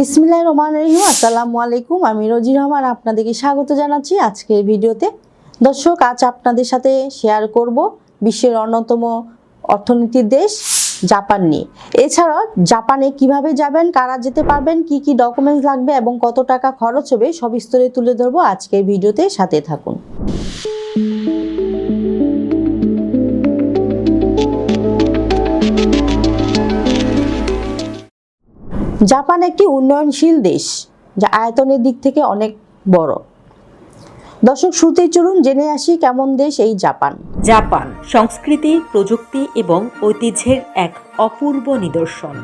বিসমিল্লাহ রহমান রহিম। আসসালামু আলাইকুম, আমি রোজি রহমান, আপনাদেরকে স্বাগত জানাচ্ছি আজকের ভিডিওতে। দর্শক, আজ আপনাদের সাথে শেয়ার করব বিশ্বের অন্যতম অর্থনীতির দেশ জাপান নিয়ে। এছাড়াও, জাপানে কীভাবে যাবেন, কারা যেতে পারবেন, কি কি ডকুমেন্টস লাগবে এবং কত টাকা খরচ হবে, সব স্তরে তুলে ধরবো আজকের ভিডিওতে, সাথে থাকুন। জাপান একটি উন্নয়নশীল দেশ, যা আয়তনের দিক থেকে অনেক বড়। দর্শক, শুরুতেই চলুন জেনে আসি কেমন দেশ এই জাপান। জাপান, সংস্কৃতি, প্রযুক্তি এবং ঐতিহ্যের এক অপূর্ব নিদর্শন।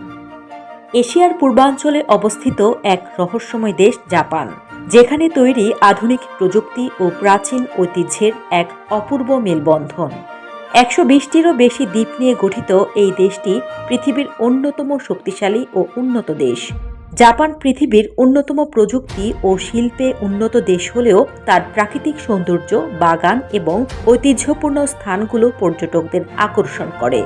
এশিয়ার পূর্বাঞ্চলে অবস্থিত এক রহস্যময় দেশ জাপান, যেখানে তৈরি আধুনিক প্রযুক্তি ও প্রাচীন ঐতিহ্যের এক অপূর্ব মেলবন্ধন। একশো বিশটিরও বেশি দ্বীপ নিয়ে গঠিত এই দেশটি পৃথিবীর অন্যতম শক্তিশালী ও উন্নত দেশ। জাপান পৃথিবীর অন্যতম প্রযুক্তি ও শিল্পে উন্নত দেশ হলেও তার প্রাকৃতিক সৌন্দর্য, বাগান এবং ঐতিহ্যপূর্ণ স্থানগুলো পর্যটকদের আকর্ষণ করে।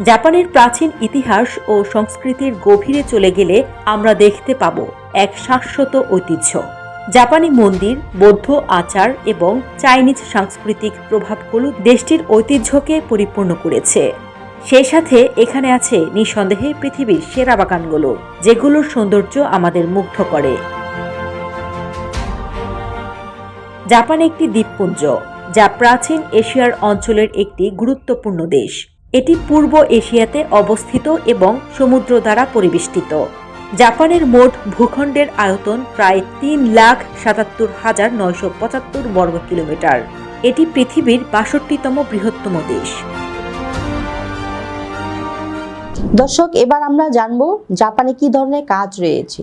জাপানের প্রাচীন ইতিহাস ও সংস্কৃতির গভীরে চলে গেলে আমরা দেখতে পাব এক শাশ্বত ঐতিহ্য। জাপানি মন্দির, বৌদ্ধ আচার এবং চাইনিজ সাংস্কৃতিক প্রভাবগুলো দেশটির ঐতিহ্যকে পরিপূর্ণ করেছে। সেই সাথে এখানে আছে নিঃসন্দেহে পৃথিবীর সেরা বাগানগুলো, যেগুলোর সৌন্দর্য আমাদের মুগ্ধ করে। জাপান একটি দ্বীপপুঞ্জ, যা প্রাচীন এশিয়ার অঞ্চলের একটি গুরুত্বপূর্ণ দেশ। এটি পূর্ব এশিয়াতে অবস্থিত এবং সমুদ্র দ্বারা পরিবেষ্টিত। জাপানের মোট ভূখণ্ডের আয়তন প্রায় তিন লাখ সাতাত্তর হাজার নয়শো পঁচাত্তর বর্গ কিলোমিটার। এটি পৃথিবীর বাষট্টিতম বৃহত্তম দেশ। দর্শক, এবার আমরা জানব জাপানে কি ধরনের কাজ রয়েছে।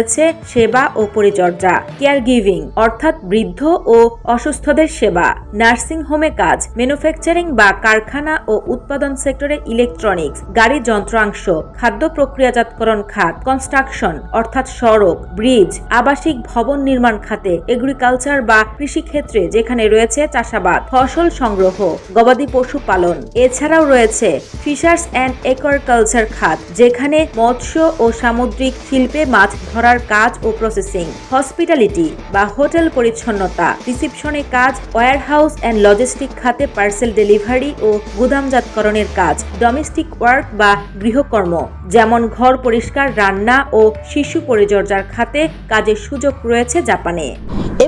সেবা ও পরিচর্যা কেয়ার গিভিং অর্থাৎ বৃদ্ধ ও অসুস্থদের সেবা নার্সিং হোমে কাজ ম্যানুফ্যাকচারিং বা কারখানা ও উৎপাদন সেক্টরে ইলেকট্রনিক্স গাড়ি যন্ত্রাংশ, খাদ্য প্রক্রিয়াজাতকরণ খাত কনস্ট্রাকশন অর্থাৎ সড়ক ব্রিজ আবাসিক ভবন নির্মাণ খাতে এগ্রিকালচার বা কৃষিক্ষেত্রে যেখানে রয়েছে চাষাবাদ, ফসল সংগ্রহ, গবাদি পশু পালন। এছাড়াও রয়েছে ফিশার্স অ্যান্ড একুয়ারকালচার খাত, যেখানে মৎস্য ও সামুদ্রিক শিল্পে মাছ ধরার কাজ ও প্রসেসিং হসপিটালিটি বা হোটেল পরিচ্ছন্নতা রিসিপশনে কাজ ওয়ারহাউস অ্যান্ড লজিস্টিক খাতে পার্সেল ডেলিভারি ও গুদামজাতকরণের কাজ ডোমেস্টিক ওয়ার্ক বা গৃহকর্ম, যেমন ঘর পরিষ্কার, রান্না ও শিশু পরিচর্যার খাতে কাজের সুযোগ রয়েছে জাপানে।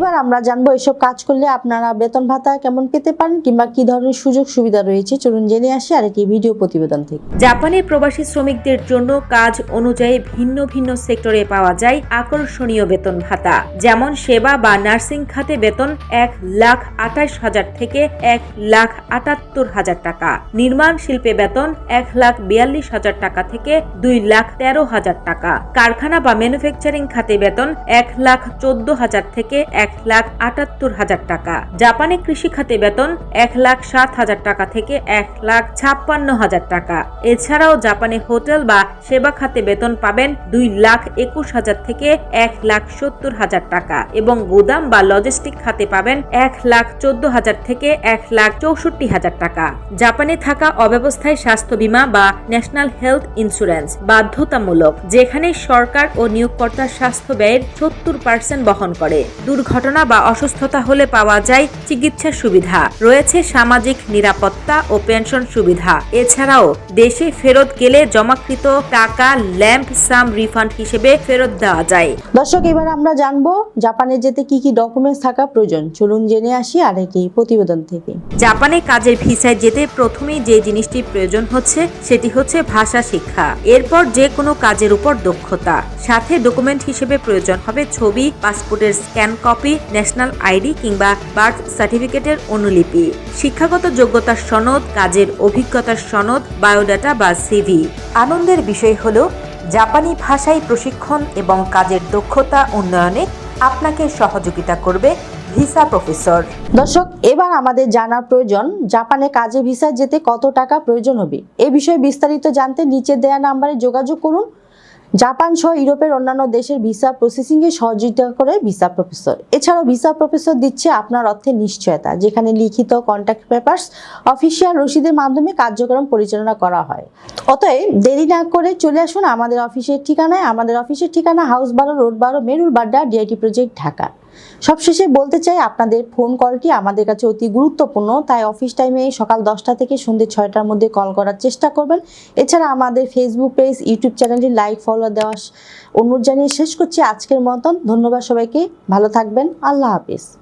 এবার আমরা জানব এসব কাজ করলে আপনারা বেতন ভাতা কেমন পেতে পারেন কিংবা কি ধরনের সুযোগ সুবিধা রয়েছে? চলুন জেনে আসি আর একটি ভিডিও প্রতিবেদন থেকে। জাপানে প্রবাসী শ্রমিকদের জন্য কাজ অনুযায়ী ভিন্ন ভিন্ন সেক্টরে পাওয়া যায় আকর্ষণীয় বেতন ভাতা। যেমন সেবা বা নার্সিং খাতে বেতন এক লাখ আঠাশ হাজার থেকে এক লাখ আটাত্তর হাজার টাকা। নির্মাণ শিল্পে বেতন এক লাখ বিয়াল্লিশ হাজার টাকা থেকে দুই লাখ তেরো হাজার টাকা। কারখানা বা ম্যানুফ্যাকচারিং খাতে বেতন এক লাখ চোদ্দ হাজার থেকে এক লাখ আটাত্তর হাজার টাকা। জাপানে কৃষি খাতে বেতন এক লাখ সাত হাজার টাকা থেকে এক লাখ ছাপ্পান্ন হাজার টাকা। এছাড়াও জাপানে হোটেল বা সেবা খাতে বেতন পাবেন দুই লাখ একুশ হাজার থেকে এক লাখ সত্তর হাজার টাকা এবং গুদাম বা লজিস্টিক খাতে পাবেন এক লাখ চোদ্দ হাজার থেকে এক লাখ চৌষট্টি হাজার টাকা। জাপানে থাকা অব্যবস্থায় স্বাস্থ্য বীমা বা ন্যাশনাল হেলথ ইন্স্যুরেন্স বাধ্যতামূলক, যেখানে সরকার ও নিয়োগকর্তার স্বাস্থ্য ব্যয়ের সত্তর পার্সেন্ট বহন করে। দুর্ঘটনা বা অসুস্থতা হলে পাওয়া যায় চিকিৎসা সুবিধা। রয়েছে সামাজিক নিরাপত্তা ও পেনশন সুবিধা। এছাড়াও দেশে ফেরত গেলে জমাকৃত টাকা ল্যাম্প সাম রিফান্ড হিসেবে ফেরত দেওয়া যায়। দর্শক এবার আমরা জানব জাপানে যেতে কি কি ডকুমেন্টস থাকা প্রয়োজন। চলুন জেনে আসি আর একটি প্রতিবেদন থেকে। জাপানে কাজের ভিসায় যেতে প্রথমেই যে জিনিসটি প্রয়োজন হচ্ছে সেটি হচ্ছে ভাষা শিক্ষা। এরপর যে কোনো কাজের উপর দক্ষতা। সাথে ডকুমেন্ট হিসেবে প্রয়োজন হবে ছবি পাসপোর্টের স্ক্যান কপি ন্যাশনাল আইডি কিংবা বার্থ সার্টিফিকেটের অনুলিপি। শিক্ষাগত যোগ্যতার সনদ কাজের অভিজ্ঞতার সনদ বায়োডাটা বা সিভি। আনন্দের বিষয় হল জাপানি ভাষায় প্রশিক্ষণ এবং কাজের দক্ষতা উন্নয়নে আপনাকে সহযোগিতা করবে ভিসা প্রফেসর। দর্শক এবার আমাদের জানার প্রয়োজন জাপানে কাজে ভিসা যেতে কত টাকা প্রয়োজন হবে? এ বিষয়ে বিস্তারিত জানতে নিচে দেয়া নাম্বারে যোগাযোগ করুন জাপান সহ ইউরোপের অন্যান্য দেশের ভিসা প্রসেসিংয়ে সহযোগিতা করে ভিসা প্রফেসর। এছাড়াও ভিসা প্রফেসর দিচ্ছে আপনার অর্থের নিশ্চয়তা, যেখানে লিখিত কন্ট্যাক্ট পেপার্স অফিসিয়াল রসিদের মাধ্যমে কার্যক্রম পরিচালনা করা হয়। অতএব দেরি না করে চলে আসুন আমাদের অফিসের ঠিকানায়। আমাদের অফিসের ঠিকানা হাউস বারো রোড বারো মেরুল বাড্ডা ডিআইটি প্রজেক্ট, ঢাকা। সবশেষে বলতে চাই, আপনাদের ফোন কলটি আমাদের কাছে অতি গুরুত্বপূর্ণ, তাই অফিস টাইমে সকাল দশটা থেকে সন্ধ্যে ছয়টার মধ্যে কল করার চেষ্টা করবেন। এছাড়া আমাদের ফেসবুক পেজ ইউটিউব চ্যানেলটি লাইক ফলো দেওয়া অনুরোধ জানিয়ে শেষ করছি আজকের মতন। ধন্যবাদ সবাইকে, ভালো থাকবেন, আল্লাহ হাফিজ।